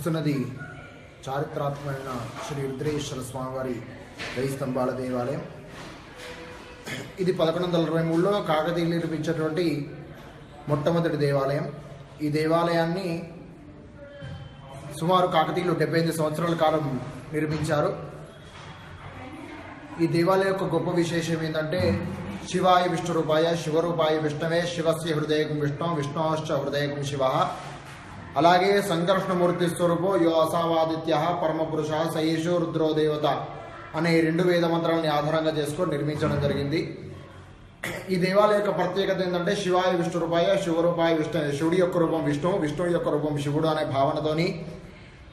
చూస్తున్నది చారిత్రాత్మకమైన శ్రీ రుద్రేశ్వర స్వామివారి వెయ్యి స్తంభాల దేవాలయం. ఇది పదకొండు వందల ఇరవై మూడులో కాకతీయులు నిర్మించినటువంటి మొట్టమొదటి దేవాలయం. ఈ దేవాలయాన్ని సుమారు కాకతీయులు డెబ్బై ఎనిమిది సంవత్సరాల కాలం నిర్మించారు. ఈ దేవాలయం యొక్క గొప్ప విశేషం ఏంటంటే శివాయ విష్ణు రూపాయ శివరూపాయ విష్ణవే శివస్య హృదయకం విష్ణు విష్ణోశ్చ హృదయకం శివ అలాగే సంకర్షణమూర్తి స్వరూపో యో అసావాదిత్య పరమపురుష సయేషు రుద్రో దేవత అనే రెండు వేద మంత్రాలని ఆధారంగా చేసుకొని నిర్మించడం జరిగింది. ఈ దేవాలయం యొక్క ప్రత్యేకత ఏంటంటే శివాయ విష్ణు రూపాయ శివరూపాయ విష్ణు శివుడి యొక్క రూపం విష్ణువు విష్ణువు యొక్క రూపం శివుడు అనే భావనతోని.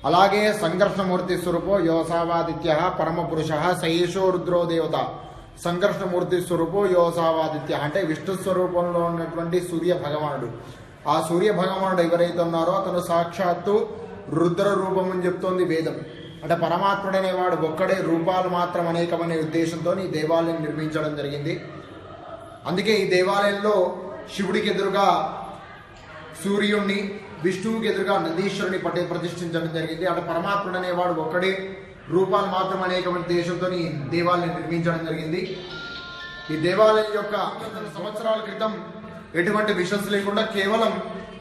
అలాగే సంఘర్షణమూర్తి స్వరూపో యోసావాదిత్య పరమపురుష సయేషో రుద్రో దేవత. సంఘర్షణమూర్తి స్వరూపో యోసావాదిత్య అంటే విష్ణు స్వరూపంలో ఉన్నటువంటి సూర్య భగవానుడు. ఆ సూర్య భగవానుడు ఎవరైతే ఉన్నారో అతను సాక్షాత్తు రుద్ర రూపం అని చెప్తోంది వేదం. అంటే పరమాత్ముడు అనేవాడు ఒక్కడే రూపాలు మాత్రం అనేకమనే ఉద్దేశంతో ఈ దేవాలయం నిర్మించడం జరిగింది. అందుకే ఈ దేవాలయంలో శివుడికి ఎదురుగా సూర్యుణ్ణి విష్ణువుకి ఎదురుగా నందీశ్వరుని పట్టి ప్రతిష్ఠించడం జరిగింది. అటు పరమాత్ముడు అనేవాడు ఒక్కడే రూపాలు మాత్రం అనేకమైన దేశంతో దేవాలయం నిర్మించడం జరిగింది. ఈ దేవాలయం యొక్క సంవత్సరాల క్రితం ఎటువంటి మిషన్స్ లేకుండా కేవలం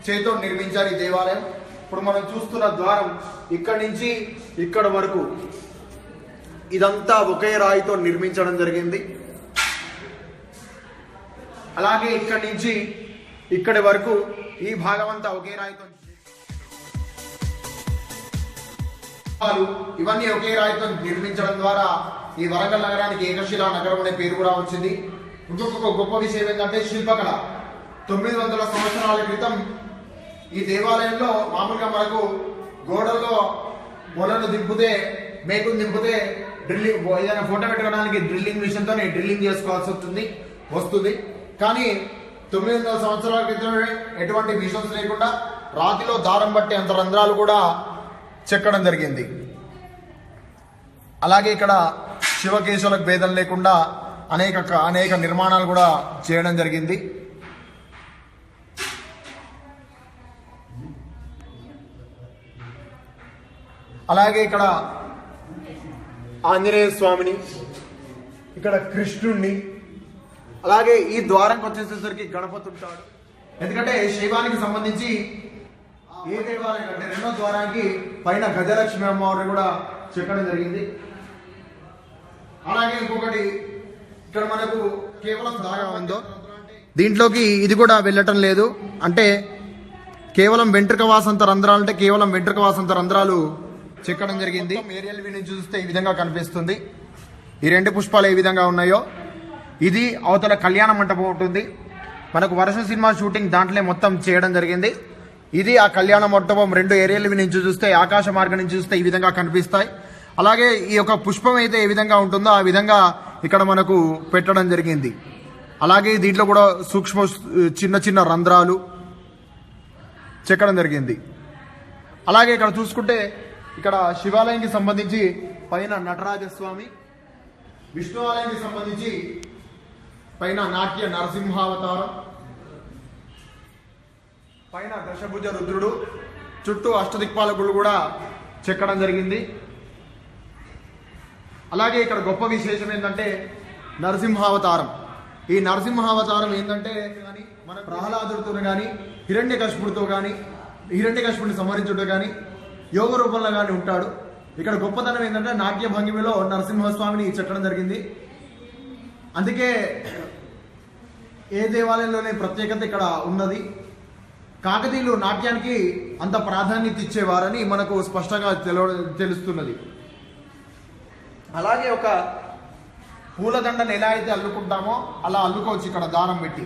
చేతో నిర్మించారు ఈ దేవాలయం. ఇప్పుడు మనం చూస్తున్న ద్వారం ఇక్కడి నుంచి ఇక్కడ వరకు ఇదంతా ఒకే రాయితో నిర్మించడం జరిగింది. అలాగే ఇక్కడి నుంచి ఇక్కడి వరకు ఈ భాగం అంతా ఒకే రాయితో ఇవన్నీ ఒకే రాయితో నిర్మించడం ద్వారా ఈ వరంగల్ నగరానికి ఏకశిలా నగరం అనే పేరు కూడా వచ్చింది. ఇంకొక గొప్ప విషయం ఏంటంటే శిల్పకళ. తొమ్మిది వందల సంవత్సరాల క్రితం ఈ దేవాలయంలో మామూలుగా మనకు గోడల్లో గోడలు దింపితే మేకులు దింపితే డ్రిల్లింగ్ ఏదైనా ఫోటో పెట్టుకోవడానికి డ్రిల్లింగ్ మిషన్తో డ్రిల్లింగ్ చేసుకోవాల్సి వస్తుంది వస్తుంది. కానీ తొమ్మిది వందల సంవత్సరాల క్రితం ఎటువంటి మిషన్స్ లేకుండా రాతిలో దారం బట్టి అంత రంధ్రాలు కూడా చెక్కడం జరిగింది. అలాగే ఇక్కడ శివకేశులకు భేదం లేకుండా అనేక అనేక నిర్మాణాలు కూడా చేయడం జరిగింది. అలాగే ఇక్కడ ఆంజనేయ స్వామిని ఇక్కడ కృష్ణుణ్ణి అలాగే ఈ ద్వారంకి వచ్చేసేసరికి గణపతి ఉంటాడు ఎందుకంటే శైవానికి సంబంధించి ఏ దేవాలయం అంటే రెండో ద్వారానికి పైన గజలక్ష్మి అమ్మవారిని కూడా చెక్కడం జరిగింది. అలాగే ఇంకొకటి ఇక్కడ మనకు కేవలం దాగా ఉందో. దీంట్లోకి ఇది కూడా వెళ్ళటం లేదు. అంటే కేవలం వెంట్రుక వాసంత రంధ్రాలు అంటే కేవలం వెంట్రుక వాసంత రంధ్రాలు చెక్కడం జరిగింది. ఏరియల్ వ్యూ నుంచి చూస్తే ఈ విధంగా కనిపిస్తుంది. ఈ రెండు పుష్పాలు ఏ విధంగా ఉన్నాయో ఇది అవతల కళ్యాణ మంటపం ఉంటుంది మనకు వర్ష సినిమా షూటింగ్ దాంట్లో మొత్తం చేయడం జరిగింది. ఇది ఆ కళ్యాణ మంటపం రెండు ఏరియాల నుంచి చూస్తే ఆకాశ మార్గం నుంచి చూస్తే ఈ విధంగా కనిపిస్తాయి. అలాగే ఈ యొక్క పుష్పం అయితే ఏ విధంగా ఉంటుందో ఆ విధంగా ఇక్కడ మనకు పెట్టడం జరిగింది. అలాగే దీంట్లో కూడా సూక్ష్మ చిన్న చిన్న రంధ్రాలు చెక్కడం జరిగింది. అలాగే ఇక్కడ చూసుకుంటే ఇక్కడ శివాలయానికి సంబంధించి పైన నటరాజస్వామి విష్ణు ఆలయానికి సంబంధించి పైన నాట్య నరసింహావతారం పైన దశభుజ రుద్రుడు చుట్టూ అష్టదిక్పాలకులు కూడా చెక్కడం జరిగింది. అలాగే ఇక్కడ గొప్ప విశేషం ఏంటంటే నరసింహావతారం. ఈ నరసింహావతారం ఏంటంటే కానీ మన ప్రహ్లాదుడితో కానీ హిరణ్య కశపుడితో కానీ హిరణ్య కశపుడిని సంహరించుడు కానీ యోగ రూపంలో కానీ ఉంటాడు. ఇక్కడ గొప్పతనం ఏంటంటే నాట్య భంగిమలో నరసింహస్వామిని చెట్టడం జరిగింది. అందుకే ఏ దేవాలయంలోనే ప్రత్యేకత ఇక్కడ ఉన్నది. కాకతీయులు నాట్యానికి అంత ప్రాధాన్యత ఇచ్చేవారని మనకు స్పష్టంగా తెలవ తెలుస్తున్నది. అలాగే ఒక పూలదండను ఎలా అయితే అల్లుకుంటామో అలా అల్లుకోవచ్చు ఇక్కడ దారం పెట్టి.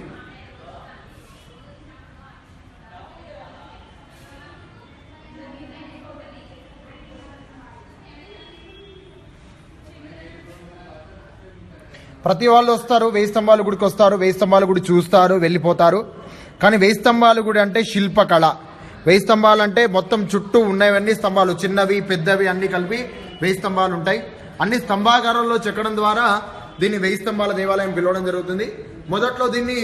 ప్రతి వాళ్ళు వస్తారు వెయ్యి స్తంభాల గుడికి వస్తారు వెయ్యి స్తంభాల గుడి చూస్తారు వెళ్ళిపోతారు. కానీ వెయ్యి స్తంభాల గుడి అంటే శిల్పకళ. వెయ్యి స్తంభాలు అంటే మొత్తం చుట్టూ ఉన్నవన్నీ స్తంభాలు చిన్నవి పెద్దవి అన్ని కలిపి వెయ్యి స్తంభాలు ఉంటాయి. అన్ని స్తంభాకారంలో చెక్కడం ద్వారా దీన్ని వెయ్యి స్తంభాల దేవాలయం పిలవడం జరుగుతుంది. మొదట్లో దీన్ని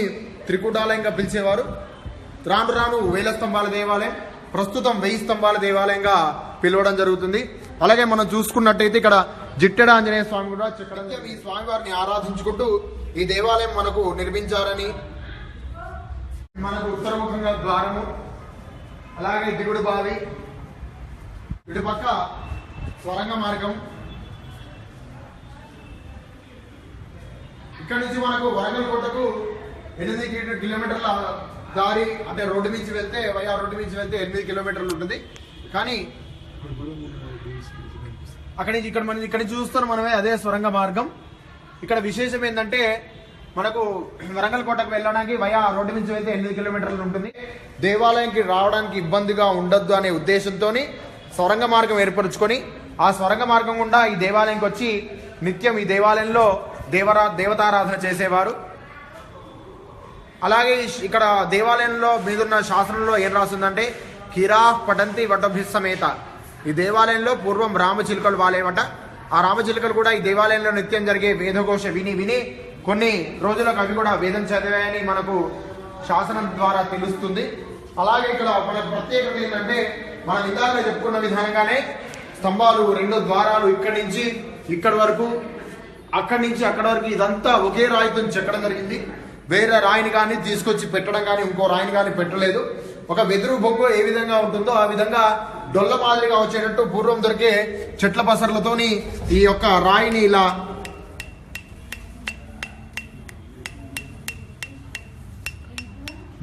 త్రికూటాలయంగా పిలిచేవారు. రాను రాను వేల స్తంభాల దేవాలయం ప్రస్తుతం వెయ్యి స్తంభాల దేవాలయంగా పిలవడం జరుగుతుంది. అలాగే మనం చూసుకున్నట్టయితే ఇక్కడ జిట్టెడ ఆంజనేయ స్వామి కూడా చెక్కడం ఈ స్వామి వారిని ఆరాధించుకుంటూ ఈ దేవాలయం మనకు నిర్మించారని మనకు ఉత్తరముఖంగా ద్వారము అలాగే దిగుడు బావి ఇటు పక్క స్వరంగ మార్గం. ఇక్కడ నుంచి మనకు వరంగల్ కోటకు ఎనిమిది కిలో- కిలోమీటర్ల దారి అంటే రోడ్డు నుంచి వెళ్తే వయా రోడ్డు నుంచి వెళ్తే ఎనిమిది కిలోమీటర్లు ఉంటుంది. కానీ అక్కడి నుంచి ఇక్కడ మనం ఇక్కడ నుంచి చూస్తున్నాం మనమే అదే స్వరంగ మార్గం. ఇక్కడ విశేషం ఏంటంటే మనకు వరంగల్ కోటకు వెళ్ళడానికి వయా రోడ్డు నుంచి వెళ్తే ఎనిమిది కిలోమీటర్లు ఉంటుంది. దేవాలయంకి రావడానికి ఇబ్బందిగా ఉండొద్దు అనే ఉద్దేశంతో స్వరంగ మార్గం ఏర్పరచుకొని ఆ స్వరంగ మార్గం గుండా ఈ దేవాలయంకి వచ్చి నిత్యం ఈ దేవాలయంలో దేవరా దేవతారాధన చేసేవారు. అలాగే ఇక్కడ దేవాలయంలో మీదున్న శాసనంలో ఏం రాస్తుందంటే కిరా పటంతి వటభిస్సమేత ఈ దేవాలయంలో పూర్వం రామచిలుకలు వాళ్ళేమట ఆ రామచిలుకలు కూడా ఈ దేవాలయంలో నిత్యం జరిగే వేదఘోష విని విని కొన్ని రోజులకు అవి కూడా వేదం చదివాయని మనకు శాసనం ద్వారా తెలుస్తుంది. అలాగే ఇక్కడ మనకు ప్రత్యేకత ఏంటంటే మనం ఇందాక చెప్పుకున్న విధానంగానే స్తంభాలు రెండు ద్వారాలు ఇక్కడి నుంచి ఇక్కడి వరకు అక్కడి నుంచి అక్కడి వరకు ఇదంతా ఒకే రాయితో చెక్కడం జరిగింది. వేరే రాయిని కానీ తీసుకొచ్చి పెట్టడం కానీ ఇంకో రాయిని కానీ పెట్టలేదు. ఒక వెదురు బొగ్గు ఏ విధంగా ఉంటుందో ఆ విధంగా డొల్ల మాదిరిగా వచ్చేటట్టు పూర్వం దొరికే చెట్ల పసర్లతోని ఈ యొక్క రాయిని ఇలా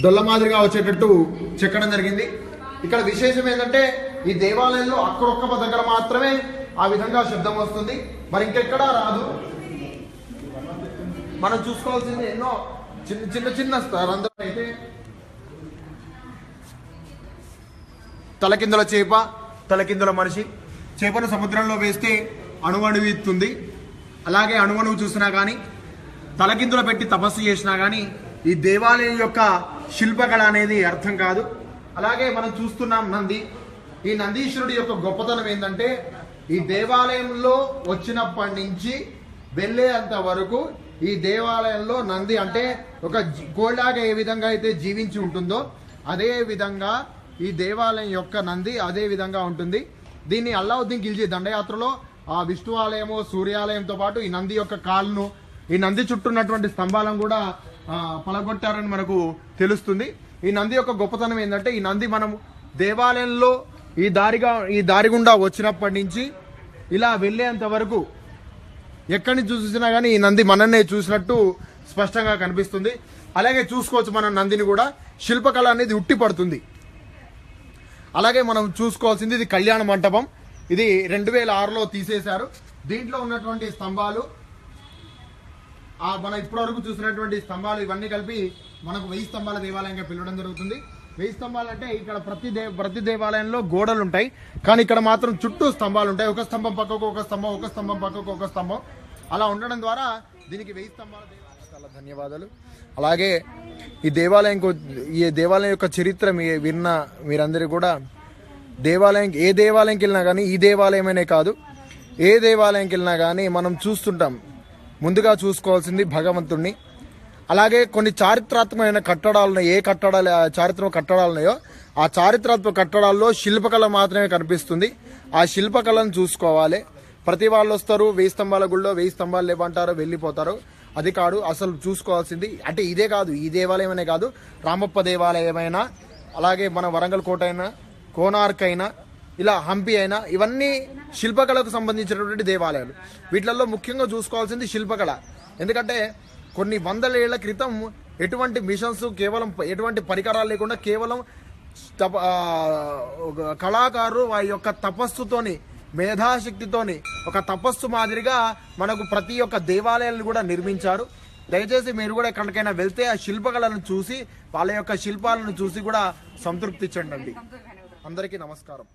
డొల్ల మాదిరిగా వచ్చేటట్టు చెక్కడం జరిగింది. ఇక్కడ విశేషం ఏంటంటే ఈ దేవాలయంలో అక్కడొక్క దగ్గర మాత్రమే ఆ విధంగా శబ్దం వస్తుంది. మరి ఇంకెక్కడా రాదు. మనం చూసుకోవాల్సింది ఎన్నో చిన్న చిన్న చిన్న స్థ- రంధ్రం అయితే తలకిందుల చేప తలకిందుల మనిషి. చేపను సముద్రంలో వేస్తే అణువణువు ఇస్తుంది అలాగే అణువణువు చూసినా కానీ తలకిందుల పెట్టి తపస్సు చేసినా కానీ ఈ దేవాలయం యొక్క శిల్పకళ అనేది అర్థం కాదు. అలాగే మనం చూస్తున్నాం నంది. ఈ నందీశ్వరుడి యొక్క గొప్పతనం ఏంటంటే ఈ దేవాలయంలో వచ్చినప్పటి నుంచి వెళ్ళేంత వరకు ఈ దేవాలయంలో నంది అంటే ఒక జీ- కోళ్ళాగా ఏ విధంగా అయితే జీవించి ఉంటుందో అదే విధంగా ఈ దేవాలయం యొక్క నంది అదే విధంగా ఉంటుంది. దీన్ని అల్లావుద్దీన్ ఖిల్జీ దండయాత్రలో ఆ విష్ణు ఆలయము సూర్యాలయంతో పాటు ఈ నంది యొక్క కాళ్ళను ఈ నంది చుట్టూ ఉన్నటువంటి స్తంభాలను కూడా పలగొట్టారని మనకు తెలుస్తుంది. ఈ నంది యొక్క గొప్పతనం ఏంటంటే ఈ నంది మనం దేవాలయంలో ఈ దారిగా ఈ దారి గుండా వచ్చినప్పటి నుంచి ఇలా వెళ్ళేంత వరకు ఎక్కడి నుంచి చూసినా కానీ ఈ నంది మననే చూసినట్టు స్పష్టంగా కనిపిస్తుంది. అలాగే చూసుకోవచ్చు మనం నందిని కూడా. శిల్పకళ అనేది ఉట్టి పడుతుంది. అలాగే మనం చూసుకోవాల్సింది ఇది కళ్యాణ మంటపం. ఇది రెండు వేల ఆరులో తీసేశారు. దీంట్లో ఉన్నటువంటి స్తంభాలు మనం ఇప్పటివరకు చూసినటువంటి స్తంభాలు ఇవన్నీ కలిపి మనకు వెయ్యి స్తంభాల దేవాలయంగా పిలవడం జరుగుతుంది. వెయ్యి స్తంభాలు అంటే ఇక్కడ ప్రతి దే ప్రతి దేవాలయంలో గోడలు ఉంటాయి. కానీ ఇక్కడ మాత్రం చుట్టూ స్తంభాలు ఉంటాయి. ఒక స్తంభం పక్కకు ఒక స్తంభం ఒక స్తంభం పక్కకు ఒక స్తంభం. అలా ఉండడం ద్వారా దీనికి వెయ్యి స్తంభాల దేవాలయం చాలా ధన్యవాదాలు. అలాగే ఈ దేవాలయం ఈ దేవాలయం యొక్క చరిత్ర మీ విన్న మీరందరూ కూడా దేవాలయం ఏ దేవాలయంకి వెళ్ళినా కానీ ఈ దేవాలయమనే కాదు. ఏ దేవాలయంకి వెళ్ళినా కానీ మనం చూస్తుంటాం. ముందుగా చూసుకోవాల్సింది భగవంతుణ్ణి. అలాగే కొన్ని చారిత్రాత్మకమైన కట్టడాలు ఏ కట్టడాలు ఆ చారిత్రక కట్టడాలు ఉన్నాయో ఆ చారిత్రాత్మక కట్టడాల్లో శిల్పకళ మాత్రమే కనిపిస్తుంది. ఆ శిల్పకళను చూసుకోవాలి. ప్రతి వాళ్ళు వస్తారు వెయ్యి స్తంభాల గుళ్ళో వెయ్యి స్తంభాలు లేవంటారు వెళ్ళిపోతారు. అది కాదు అసలు చూసుకోవాల్సింది. అంటే ఇదే కాదు ఈ దేవాలయమనే కాదు రామప్ప దేవాలయమైనా అలాగే మన వరంగల్ కోట అయినా కోనార్క్ అయినా ఇలా హంపి అయినా ఇవన్నీ శిల్పకళకు సంబంధించినటువంటి దేవాలయాలు. వీటిలలో ముఖ్యంగా చూసుకోవాల్సింది శిల్పకళ. ఎందుకంటే కొన్ని వందల ఏళ్ళ క్రితం ఎటువంటి మిషన్స్ కేవలం ఎటువంటి పరికరాలు లేకుండా కేవలం తప కళాకారులు వారి యొక్క తపస్సుతోని మేధాశక్తితోని ఒక తపస్సు మాదిరిగా మనకు ప్రతి ఒక్క దేవాలయాలను కూడా నిర్మించారు. దయచేసి మీరు కూడా ఎక్కడికైనా వెళ్తే ఆ శిల్పకళను చూసి వాళ్ళ యొక్క శిల్పాలను చూసి కూడా సంతృప్తి చెందండి. అందరికీ నమస్కారం.